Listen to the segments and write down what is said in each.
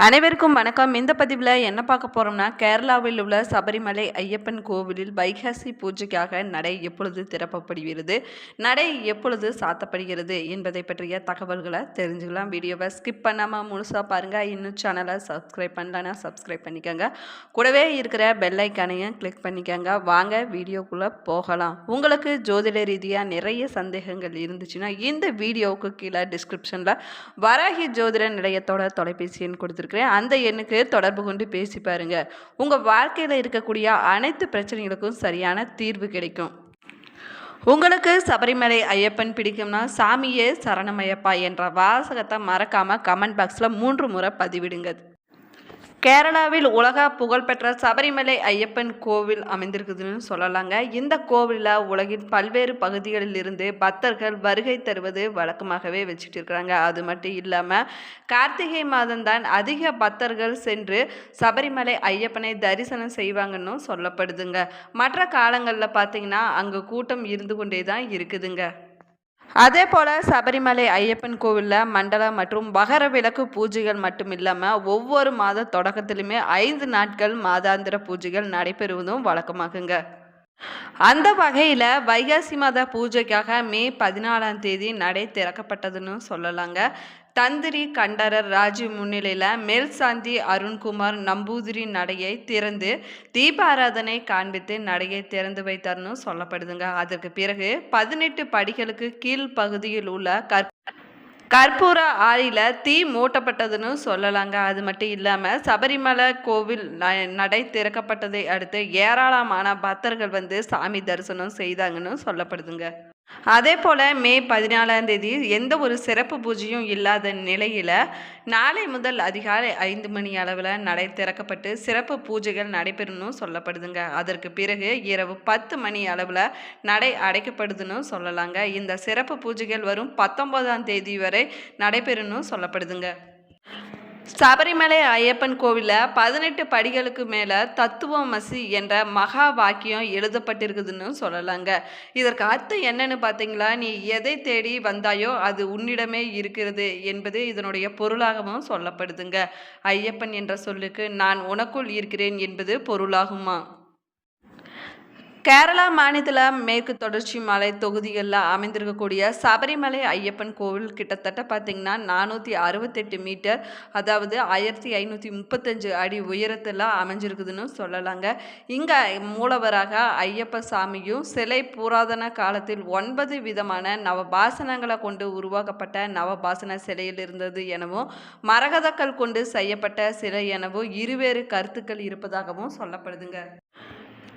அனைவருக்கும் வணக்கம். இந்த பதிவில் என்ன பார்க்க போகிறோம்னா கேரளாவில் உள்ள சபரிமலை ஐயப்பன் கோவிலில் வைகாசி பூஜைக்காக நடை எப்பொழுது திறப்பப்படுகிறது நடை எப்பொழுது சாத்தப்படுகிறது என்பதை பற்றிய தகவல்களை தெரிஞ்சுக்கலாம். வீடியோவை ஸ்கிப் பண்ணாமல் முழுசாக பாருங்கள் இன்னும் சேனலை சப்ஸ்கிரைப் பண்ணலன்னா சப்ஸ்கிரைப் பண்ணிக்கோங்க. கூடவே இருக்கிற பெல்லைக்கானையும் கிளிக் பண்ணிக்கோங்க. வாங்க வீடியோக்குள்ளே போகலாம். உங்களுக்கு ஜோதிட ரீதியாக நிறைய சந்தேகங்கள் இருந்துச்சுன்னா இந்த வீடியோவுக்கு கீழே டிஸ்கிரிப்ஷனில் வராகி ஜோதிட நிலையத்தோட தொலைபேசி எண் கொடுத்து கொடுத்துருக்குறேன் அந்த எண்ணுக்கு தொடர்பு கொண்டு பேசி பாருங்க. உங்கள் வாழ்க்கையில் இருக்கக்கூடிய அனைத்து பிரச்சனைகளுக்கும் சரியான தீர்வு கிடைக்கும். உங்களுக்கு சபரிமலை ஐயப்பன் பிடிக்கும்னா சாமியே சரணமையப்பா என்ற வாசகத்தை மறக்காமல் கமெண்ட் பாக்ஸில் மூன்று முறை பதிவிடுங்க. கேரளாவில் உலக புகழ்பெற்ற சபரிமலை ஐயப்பன் கோவில் அமைந்திருக்குதுன்னு சொல்லலாங்க. இந்த கோவிலில் உலகின் பல்வேறு பகுதிகளில் இருந்து பக்தர்கள் வருகை தருவது வழக்கமாகவே வச்சுட்டு இருக்கிறாங்க அது மட்டும் இல்லாமல் கார்த்திகை மாதம்தான் அதிக பக்தர்கள் சென்று சபரிமலை ஐயப்பனை தரிசனம் செய்வாங்கன்னு சொல்லப்படுதுங்க. மற்ற காலங்களில் பார்த்தீங்கன்னா அங்கே கூட்டம் இருந்து கொண்டே தான் இருக்குதுங்க. அதே போல் சபரிமலை ஐயப்பன் கோவிலில் மண்டல மற்றும் மகர விளக்கு பூஜைகள் மட்டும் இல்லாமல் ஒவ்வொரு மாத தொடக்கத்திலுமே ஐந்து நாட்கள் மாதாந்திர பூஜைகள் நடைபெறுவதும் வழக்கமாகுங்க. அந்த வகையில் வைகாசி மாத பூஜைக்காக மே பதினாலாம் தேதி நடை திறக்கப்பட்டதுன்னு சொல்லலாங்க. தந்திரி கண்டரர் ராஜு முன்னிலையில் மேல்சாந்தி அருண்குமார் நம்பூதிரி நடையை திறந்து தீபாராதனை காண்பித்து நடையை திறந்து வைத்தார்னு சொல்லப்படுதுங்க. அதற்கு பிறகு பதினெட்டு படிகளுக்கு கீழ் பகுதியில் உள்ள கற் கற்பூர ஆறியில் தீ மூட்டப்பட்டதுன்னு சொல்லலாங்க. அது மட்டும் இல்லாமல் சபரிமலை கோவில் ந- நடை திறக்கப்பட்டதை அடுத்து ஏராளமான பக்தர்கள் வந்து சாமி தரிசனம் செய்தாங்கன்னு சொல்லப்படுதுங்க. அதே போல் மே பதினாலாம் தேதி எந்த ஒரு சிறப்பு பூஜையும் இல்லாத நிலையில் நாளை முதல் அதிகாலை ஐந்து மணி அளவில் நடை திறக்கப்பட்டு சிறப்பு பூஜைகள் நடைபெறும்னு சொல்லப்படுதுங்க. அதற்கு பிறகு இரவு பத்து மணி அளவில் நடை அடைக்கப்படுதுன்னு சொல்லலாங்க. இந்த சிறப்பு பூஜைகள் வரும் பத்தொன்பதாம் தேதி வரை நடைபெறும்னு சொல்லப்படுதுங்க. சபரிமலை ஐயப்பன் கோவிலில் பதினெட்டு படிகளுக்கு மேலே தத்துவமசி என்ற மகா வாக்கியம் எழுதப்பட்டிருக்குதுன்னு சொல்லலாங்க. இதற்கு அர்த்தம் என்னன்னு பார்த்தீங்களா நீ எதை தேடி வந்தாயோ அது உன்னிடமே இருக்கிறது என்பது இதனுடைய பொருளாகவும் சொல்லப்படுதுங்க. ஐயப்பன் என்ற சொல்லுக்கு நான் உனக்குள் இருக்கிறேன் என்பது பொருளாகுமா? கேரளா மாநிலத்தில் மேற்கு தொடர்ச்சி மலை தொகுதிகளில் அமைந்திருக்கக்கூடிய சபரிமலை ஐயப்பன் கோவில் கிட்டத்தட்ட பார்த்திங்கன்னா நானூற்றி அறுபத்தெட்டு மீட்டர் அதாவது ஆயிரத்தி ஐநூற்றி முப்பத்தஞ்சு அடி உயரத்தில் அமைஞ்சிருக்குதுன்னு சொல்லலாங்க. இங்கே மூலவராக ஐயப்ப சாமியும் சிலை புராதன காலத்தில் ஒன்பது விதமான நவபாசனங்களை கொண்டு உருவாக்கப்பட்ட நவபாசன சிலையில் இருந்தது எனவும் மரகதக்கல் கொண்டு செய்யப்பட்ட சிலை எனவும் இருவேறு கருத்துக்கள் இருப்பதாகவும் சொல்லப்படுதுங்க.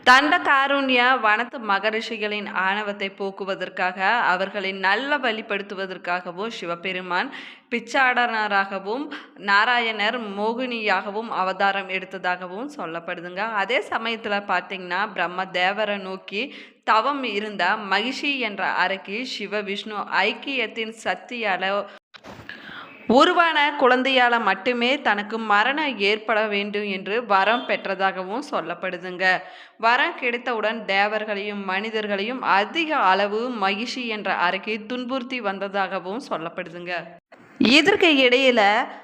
தண்ட காருண்ய வனத்து மகரிஷிகளின் ஆணவத்தை போக்குவதற்காக அவர்களை நல்ல வழிப்படுத்துவதற்காகவும் சிவபெருமான் பிச்சாடனராகவும் நாராயணர் மோகினியாகவும் அவதாரம் எடுத்ததாகவும் சொல்லப்படுதுங்க. அதே சமயத்தில் பார்த்தீங்கன்னா பிரம்ம தேவரை நோக்கி தவம் இருந்த மகிஷி என்ற அரக்கி சிவ விஷ்ணு ஐக்கியத்தின் சக்தியால உருவான குழந்தையால் மட்டுமே தனக்கு மரணம் ஏற்பட வேண்டும் என்று வரம் பெற்றதாகவும் சொல்லப்படுதுங்க. வரம் கிடைத்தவுடன் தேவர்களையும் மனிதர்களையும் அதிக அளவு மகிஷி என்ற அறிக்கை துன்புறுத்தி வந்ததாகவும் சொல்லப்படுதுங்க. இதற்கு இடையில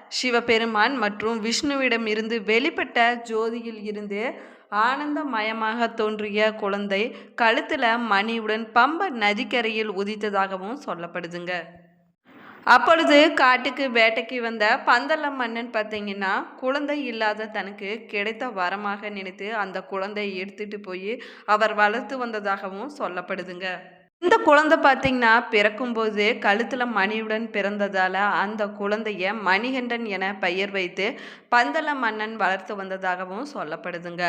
சிவபெருமான் மற்றும் விஷ்ணுவிடம் இருந்து வெளிப்பட்ட ஜோதியில் இருந்து ஆனந்தமயமாக தோன்றிய குழந்தை கழுத்தில் மணியுடன் பம்ப நதிக்கரையில் உதித்ததாகவும் சொல்லப்படுதுங்க. அப்பொழுது காட்டுக்கு வேட்டைக்கு வந்த பந்தள மன்னன் பார்த்தீங்கன்னா குழந்தை இல்லாத தனக்கு கிடைத்த வரமாக நினைத்து அந்த குழந்தையை எடுத்துட்டு போய் அவர் வளர்த்து வந்ததாகவும் சொல்லப்படுதுங்க. இந்த குழந்தை பார்த்தீங்கன்னா பிறக்கும்போது கழுத்தில் மணியுடன் பிறந்ததால் அந்த குழந்தைய மணிகண்டன் என பெயர் வைத்து பந்தள மன்னன் வளர்த்து வந்ததாகவும் சொல்லப்படுதுங்க.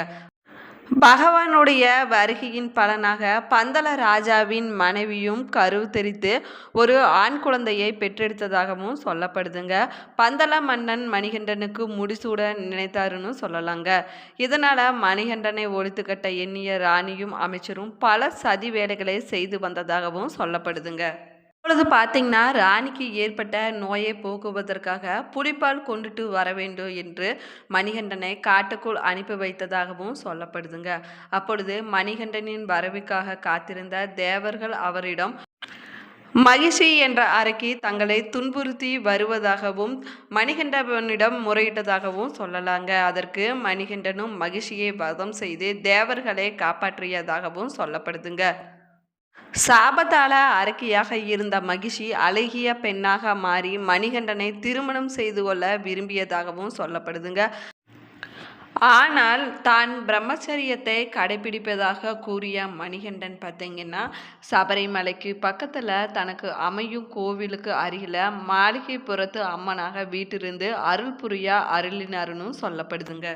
பகவானுடைய வருகையின் பலனாக பந்தள ராஜாவின் மனைவியும் கருவு தெரித்து ஒரு ஆண் குழந்தையை பெற்றெடுத்ததாகவும் சொல்லப்படுதுங்க. பந்தள மன்னன் மணிகண்டனுக்கு முடிசூட நினைத்தாருன்னு சொல்லலாங்க. இதனால் மணிகண்டனை ஒழித்து கட்ட எண்ணிய ராணியும் அமைச்சரும் பல சதி வேலைகளை செய்து வந்ததாகவும் சொல்லப்படுதுங்க. இப்பொழுது பார்த்தீங்கன்னா ராணிக்கு ஏற்பட்ட நோயை போக்குவதற்காக புலிப்பால் கொண்டுட்டு வர வேண்டும் என்று மணிகண்டனை காட்டுக்குள் அனுப்பி வைத்ததாகவும் சொல்லப்படுதுங்க. அப்பொழுது மணிகண்டனின் வரவுக்காக காத்திருந்த தேவர்கள் அவரிடம் மகிஷி என்ற அறைக்கு தங்களை துன்புறுத்தி வருவதாகவும் மணிகண்டவனிடம் முறையிட்டதாகவும் சொல்லலாங்க. அதற்கு மணிகண்டனும் மகிஷியை வதம் செய்து தேவர்களை காப்பாற்றியதாகவும் சொல்லப்படுதுங்க. சாபத்தால அரக்கியாக இருந்த மகிஷி அழகிய பெண்ணாக மாறி மணிகண்டனை திருமணம் செய்து கொள்ள விரும்பியதாகவும் சொல்லப்படுதுங்க. ஆனால் தான் பிரம்மச்சரியத்தை கடைபிடிப்பதாக கூறிய மணிகண்டன் பார்த்தீங்கன்னா சபரிமலைக்கு பக்கத்தில் தனக்கு அமையும் கோவிலுக்கு அருகில் மாளிகைப்புறத்து அம்மனாக வீட்டிலிருந்து அருள் புரியா அருளினாருன்னு சொல்லப்படுதுங்க.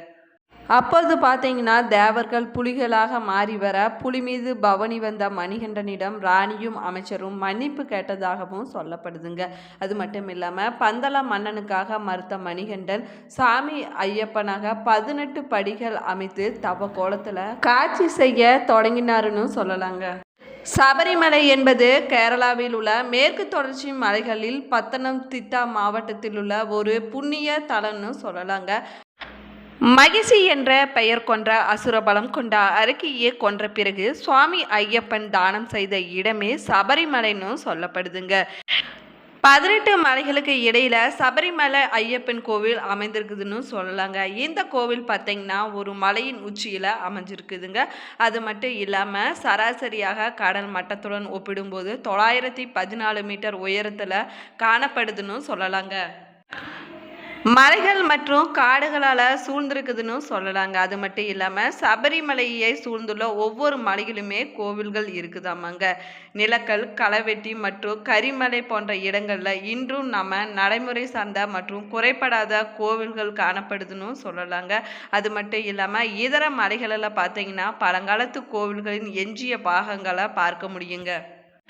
அப்போது பார்த்தீங்கன்னா தேவர்கள் புலிகளாக மாறி வர புலி மீது பவனி வந்த மணிகண்டனிடம் ராணியும் அமைச்சரும் மன்னிப்பு கேட்டதாகவும் சொல்லப்படுதுங்க. அது மட்டும் இல்லாமல் பந்தள மன்னனுக்காக மறுத்த மணிகண்டன் சாமி ஐயப்பனாக பதினெட்டு படிகள் அமைத்து தவ கோலத்தில் காட்சி செய்ய தொடங்கினாருன்னு சொல்லலாங்க. சபரிமலை என்பது கேரளாவில் உள்ள மேற்கு தொடர்ச்சி மலைகளில் பத்தனம்திட்டா மாவட்டத்தில் உள்ள ஒரு புண்ணிய தலம்னு சொல்லலாங்க. மகிஷி என்ற பெயர் கொன்ற அசுரபலம் கொண்ட அரக்கியை கொன்ற பிறகு சுவாமி ஐயப்பன் தானம் செய்த இடமே சபரிமலைன்னு சொல்லப்படுதுங்க. பதினெட்டு மலைகளுக்கு இடையில சபரிமலை ஐயப்பன் கோவில் அமைந்திருக்குதுன்னு சொல்லலாங்க. இந்த கோவில் பார்த்தீங்கன்னா ஒரு மலையின் உச்சியில் அமைஞ்சிருக்குதுங்க. அது மட்டும் இல்லாமல் சராசரியாக கடல் மட்டத்துடன் ஒப்பிடும்போது தொள்ளாயிரத்தி பதினாலு மீட்டர் உயரத்தில் காணப்படுதுன்னு சொல்லலாங்க. மலைகள் மற்றும் காடுகளால் சூழ்ந்திருக்குதுன்னு சொல்லலாங்க. அது மட்டும் இல்லாமல் சபரிமலையை சூழ்ந்துள்ள ஒவ்வொரு மலையிலுமே கோவில்கள் இருக்குதாமாங்க. நிலக்கல் களவெட்டி மற்றும் கரிமலை போன்ற இடங்களில் இன்றும் நம்ம நடைமுறை சார்ந்த மற்றும் குறைபடாத கோவில்கள் காணப்படுதுன்னு சொல்லலாங்க. அது மட்டும் இல்லாமல் இதர மலைகளில் பார்த்தீங்கன்னா பழங்காலத்து கோவில்களின் எஞ்சிய பாகங்களை பார்க்க முடியுங்க.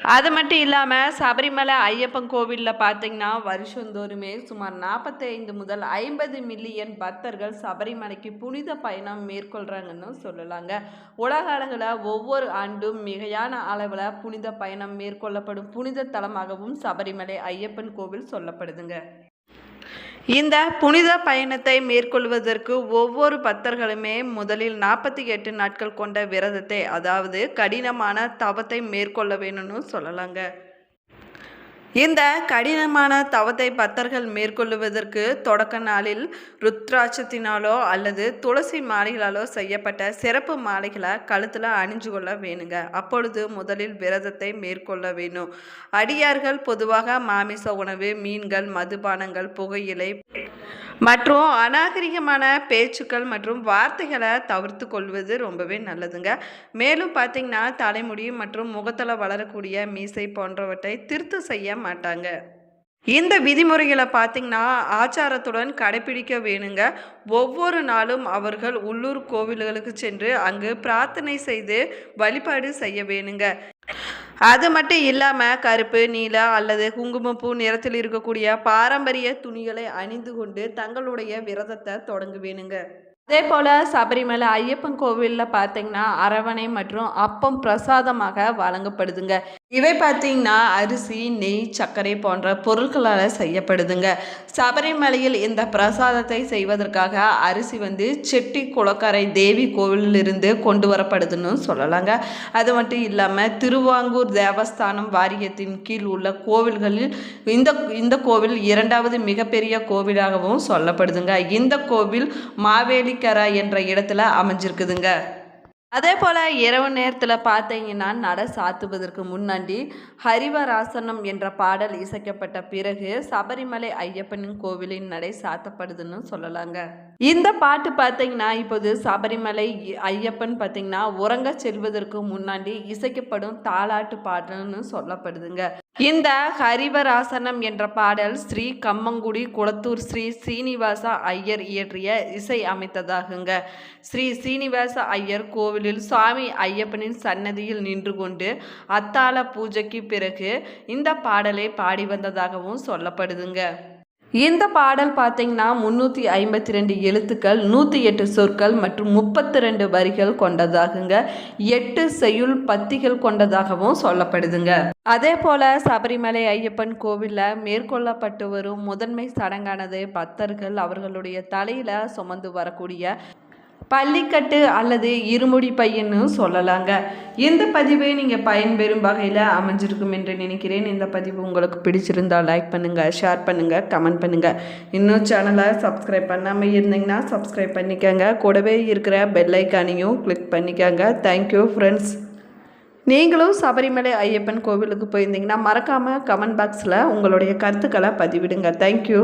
அது மட்டும் இல்லாமல் சபரிமலை ஐயப்பன் கோவிலில் பார்த்தீங்கன்னா வருஷந்தோறுமே சுமார் நாற்பத்தைந்து முதல் ஐம்பது மில்லியன் பக்தர்கள் சபரிமலைக்கு புனித பயணம் மேற்கொள்கிறாங்கன்னு சொல்லலாங்க. உலக அளவில் ஒவ்வொரு ஆண்டும் மிகையான அளவில் புனித பயணம் மேற்கொள்ளப்படும் புனித தலமாகவும் சபரிமலை ஐயப்பன் கோவில் சொல்லப்படுதுங்க. இந்த புனித பயணத்தை மேற்கொள்வதற்கு ஒவ்வொரு பக்தர்களுமே முதலில் நாற்பத்தி எட்டு நாட்கள் கொண்ட விரதத்தை அதாவது கடினமான தவத்தை மேற்கொள்ள வேணும்னு சொல்லலாங்க. இந்த கடினமான தவத்தை பக்தர்கள் மேற்கொள்ளுவதற்கு தொடக்க நாளில் ருத்ராட்சத்தினாலோ அல்லது துளசி மாலைகளாலோ செய்யப்பட்ட சிறப்பு மாலைகளை கழுத்தில் அணிஞ்சு கொள்ள வேணுங்க. அப்பொழுது முதலில் விரதத்தை மேற்கொள்ள வேணும். அடியார்கள் பொதுவாக மாமிச உணவு மீன்கள் மதுபானங்கள் புகையிலை மற்றும் அநாகரிகமான பேச்சுக்கள் மற்றும் வார்த்தைகளை தவிர்த்து கொள்வது ரொம்பவே நல்லதுங்க. மேலும் பார்த்திங்கன்னா தலைமுடி மற்றும் முகத்தில் வளரக்கூடிய மீசை போன்றவற்றை திருத்து செய்ய மாட்டாங்க. இந்த விதிமுறைகளை பார்த்திங்கன்னா ஆச்சாரத்துடன் கடைபிடிக்க வேணுங்க. ஒவ்வொரு நாளும் அவர்கள் உள்ளூர் கோவில்களுக்கு சென்று அங்கு பிரார்த்தனை செய்து வழிபாடு செய்ய வேணுங்க. அது மட்டும் இல்லாமல் கருப்பு நீல அல்லது குங்குமப்பூ நிறத்தில் இருக்கக்கூடிய பாரம்பரிய துணிகளை அணிந்து கொண்டு தங்களுடைய விரதத்தை தொடங்குவேனுங்க. அதே போல் சபரிமலை ஐயப்பன் கோவிலில் பார்த்தீங்கன்னா அரவணை மற்றும் அப்பம் பிரசாதமாக வழங்கப்படுதுங்க. இவை பார்த்தீங்கன்னா அரிசி நெய் சர்க்கரை போன்ற பொருட்களால் செய்யப்படுதுங்க. சபரிமலையில் இந்த பிரசாதத்தை செய்வதற்காக அரிசி வந்து செட்டி குளக்கரை தேவி கோவிலிருந்து கொண்டு வரப்படுதுன்னு சொல்லலாங்க. அது மட்டும் இல்லாமல் திருவாங்கூர் தேவஸ்தானம் வாரியத்தின் கீழ் உள்ள கோவில்களில் இந்த இந்த கோவில் இரண்டாவது மிகப்பெரிய கோவிலாகவும் சொல்லப்படுதுங்க. இந்த கோவில் மாவேலிக்கரா என்ற இடத்துல அமைஞ்சிருக்குதுங்க. அதே போல் இரவு நேரத்தில் பார்த்தீங்கன்னா நட சாத்துவதற்கு முன்னாடி ஹரிவராசனம் என்ற பாடல் இசைக்கப்பட்ட பிறகு சபரிமலை ஐயப்பனின் கோவிலின் நடை சாத்தப்படுதுன்னு சொல்லலாங்க. இந்த பாட்டு பார்த்தீங்கன்னா இப்போது சபரிமலை ஐயப்பன் பார்த்தீங்கன்னா உறங்க செல்வதற்கு முன்னாடி இசைக்கப்படும் தாலாட்டு பாடல்னு சொல்லப்படுதுங்க. இந்த ஹரிவராசனம் என்ற பாடல் ஸ்ரீ கம்மங்குடி குளத்தூர் ஸ்ரீ சீனிவாச ஐயர் இயற்றிய இசை அமைத்ததாகுங்க. ஸ்ரீ சீனிவாச ஐயர் கோவிலில் சுவாமி ஐயப்பனின் சன்னதியில் நின்று கொண்டு அத்தாள பூஜைக்கு பிறகு இந்த பாடலை பாடி வந்ததாகவும் சொல்லப்படுதுங்க. இந்த பாடல் பார்த்தீங்கன்னா முந்நூற்றி ஐம்பத்தி ரெண்டு எழுத்துக்கள் நூற்றி எட்டு சொற்கள் மற்றும் முப்பத்தி ரெண்டு வரிகள் கொண்டதாகுங்க. எட்டு செய்யுள் பத்திகள் கொண்டதாகவும் சொல்லப்படுதுங்க. அதே போல சபரிமலை ஐயப்பன் கோவிலில் மேற்கொள்ளப்பட்டு வரும் முதன்மை சடங்கானது பக்தர்கள் அவர்களுடைய தலையில் சுமந்து வரக்கூடிய பள்ளிக்கட்டு அல்லது இருமுடி பையன்னு சொல்லலாங்க. இந்த பதிவு நீங்கள் பயன்பெறும் வகையில் அமைஞ்சிருக்கும் என்று நினைக்கிறேன். இந்த பதிவு உங்களுக்கு பிடிச்சிருந்தால் லைக் பண்ணுங்கள் ஷேர் பண்ணுங்கள் கமெண்ட் பண்ணுங்கள் இன்னும் சேனலை சப்ஸ்கிரைப் பண்ணாமல் இருந்தீங்கன்னா சப்ஸ்கிரைப் பண்ணிக்கோங்க. கூடவே இருக்கிற பெல்லைக்கானையும் கிளிக் பண்ணிக்கோங்க. தேங்க்யூ ஃப்ரெண்ட்ஸ் நீங்களும் சபரிமலை ஐயப்பன் கோவிலுக்கு போயிருந்தீங்கன்னா மறக்காமல் கமெண்ட் பாக்ஸில் உங்களுடைய கருத்துக்களை பதிவிடுங்க. தேங்க்யூ